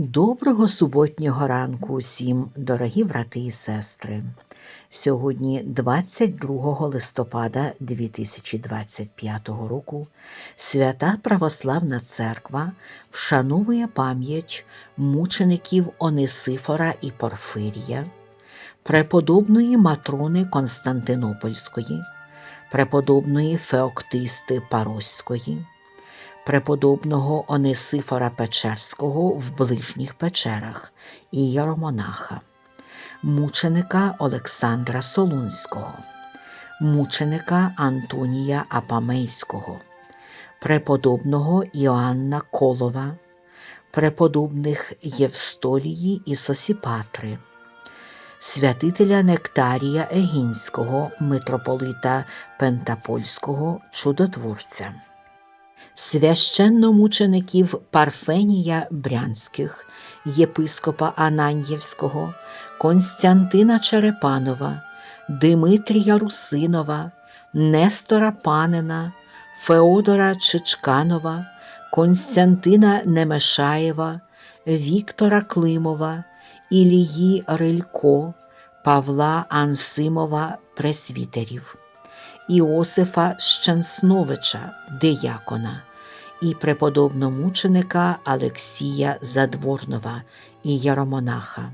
Доброго суботнього ранку усім, дорогі брати і сестри. Сьогодні, 22 листопада 2025 року, Свята Православна Церква вшановує пам'ять мучеників Онисифора і Порфирія, преподобної Матрони Константинопольської, преподобної Феоктисти Пароської преподобного Онисифора Печерського в ближніх печерах і Єромонаха, мученика Олександра Солунського, мученика Антонія Апамейського, преподобного Іоанна Колова, преподобних Євстолії і Сосіпатри. Святителя Нектарія Егінського, митрополита Пентапольського, чудотворця священномучеників Парфенія Брянських, єпископа Ананьєвського, Константина Черепанова, Димитрія Русинова, Нестора Панина, Феодора Чичканова, Константина Немешаєва, Віктора Климова, Ілії Рилько, Павла Ансимова Пресвітерів. Іосифа Щенсновича, диякона, і преподобномученика Алексія Задворнова і Яромонаха,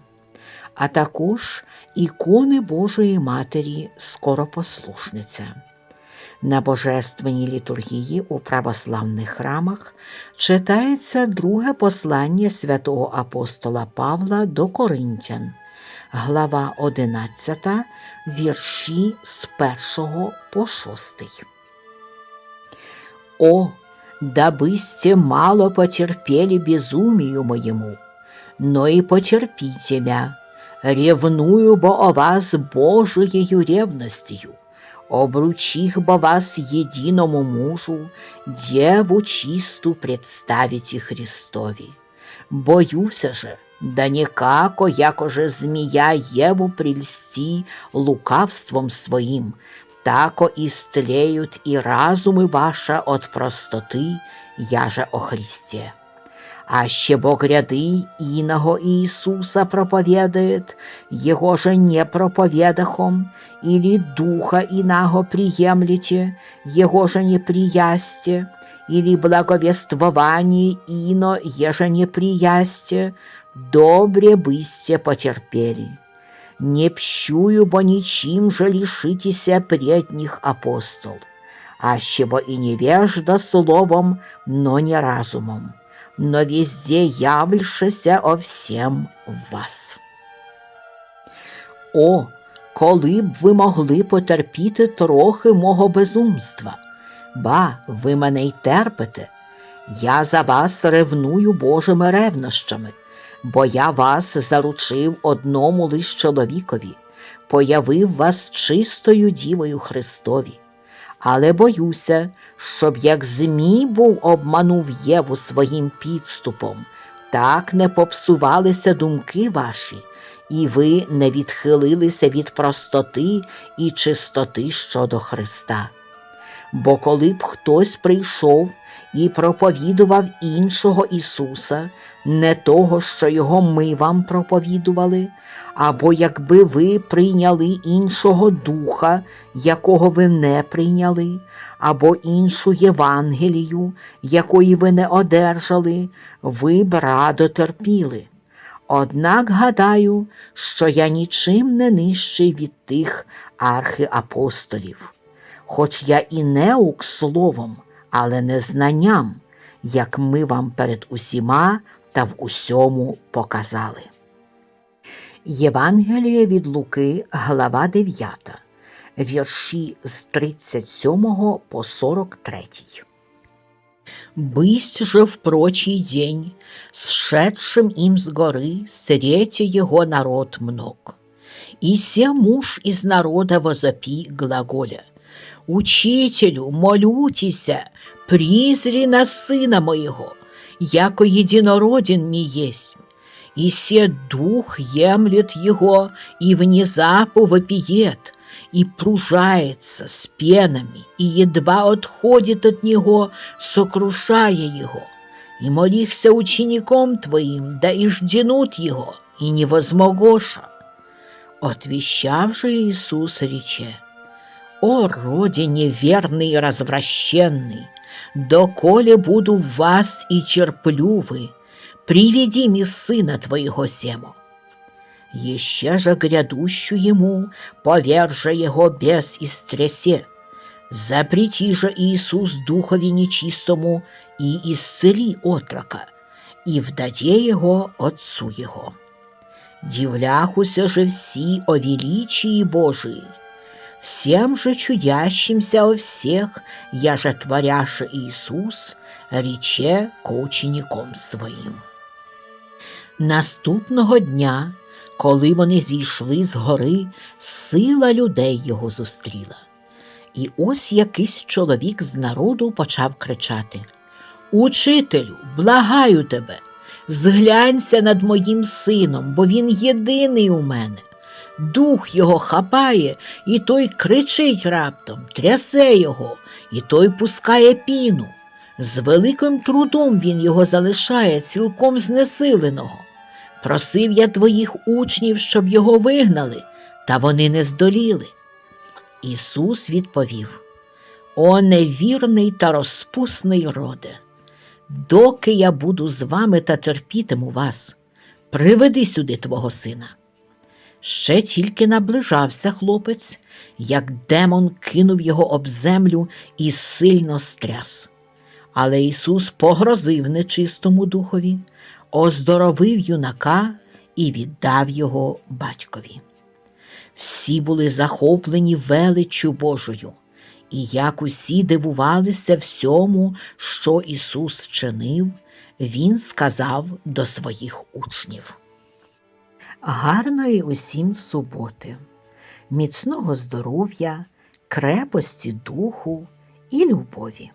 а також ікони Божої Матері Скоропослушниця. На божественній літургії у православних храмах читається друге послання святого апостола Павла до Коринтян, глава 11, вірші з 1 по 6. О, дабысте мало потерпели безумию моему, но и потерпите мя, ревную бо о вас Божиею ревностью, обручих бо вас единому мужу, деву чисту представите Христови. Боюся же, да никако, якоже змія Єву прельсти лукавством своим, тако истлеют и разумы ваша от простоты, яже о Христе. Аще бо гряды иного Иисуса проповедает, его же не проповедахом, или духа инаго приемлете, его же не приясте, или благовествование ино, еже не приясте, добре бысте потерпели. Не пщую, бо ничим же лишитеся предних апостол, аще бо и невежда словом, но не разумом, но везде явльшеся о всем вас. О, коли б ви могли потерпіти трохи мого безумства, ба, ви мене й терпите, я за вас ревную Божими ревнощами бо я вас заручив одному лиш чоловікові, появив вас чистою дівою Христові. Але боюся, щоб як Змій був обманув Єву своїм підступом, так не попсувалися думки ваші, і ви не відхилилися від простоти і чистоти щодо Христа. Бо коли б хтось прийшов і проповідував іншого Ісуса, не того, що його ми вам проповідували, або якби ви прийняли іншого духа, якого ви не прийняли, або іншу Євангелію, якої ви не одержали, ви б радо терпіли. Однак гадаю, що я нічим не нижчий від тих архиапостолів, хоч я і неук словом, але не знанням, як ми вам перед усіма та в усьому показали. Євангеліє від Луки, глава 9, вірші з 37 по 43. Бысть же в прочий день, сшедшим им с горы, срете его народ мног. И се муж из народа возопи глаголя. Учителю, молютися, призри на сына моего, яко единороден ми есть. И се дух емлет его, и внезапу вопиет, и пружается с пенами, и едва отходит от него, сокрушая его. и молихся учеником твоим, да и жденут его, и не возмогоша. Отвещав же Иисус рече, «О, роде неверный и развращенный, доколе буду в вас и терплю вы, приведи мне сына твоего сему». Еще же грядущую ему поверже его без истрясе. Запрети же Иисус Духові нечистому і исцели отрока, і вдаде його Отцу Його. Дивляхуся же всі о величии Божией, всем же чудящимся о всех, я же творяша Иисус, рече к учеником своїм. Наступного дня, коли вони зійшли з гори, сила людей його зустріла. І ось якийсь чоловік з народу почав кричати Учителю, благаю тебе, зглянься над моїм сином, бо він єдиний у мене. Дух його хапає, і той кричить раптом, трясе його, і той пускає піну. З великим трудом він його залишає цілком знесиленого. Просив я твоїх учнів, щоб його вигнали, та вони не здоліли. Ісус відповів: О невірний та розпусний роде, доки я буду з вами та терпітиму вас, приведи сюди твого сина. Ще тільки наближався хлопець, як демон кинув його об землю і сильно стряс. Але Ісус погрозив нечистому духові, оздоровив юнака і віддав його батькові. Всі були захоплені величчю Божою, і як усі дивувалися всьому, що Ісус вчинив, Він сказав до своїх учнів. Гарної усім суботи, міцного здоров'я, крепості духу і любові.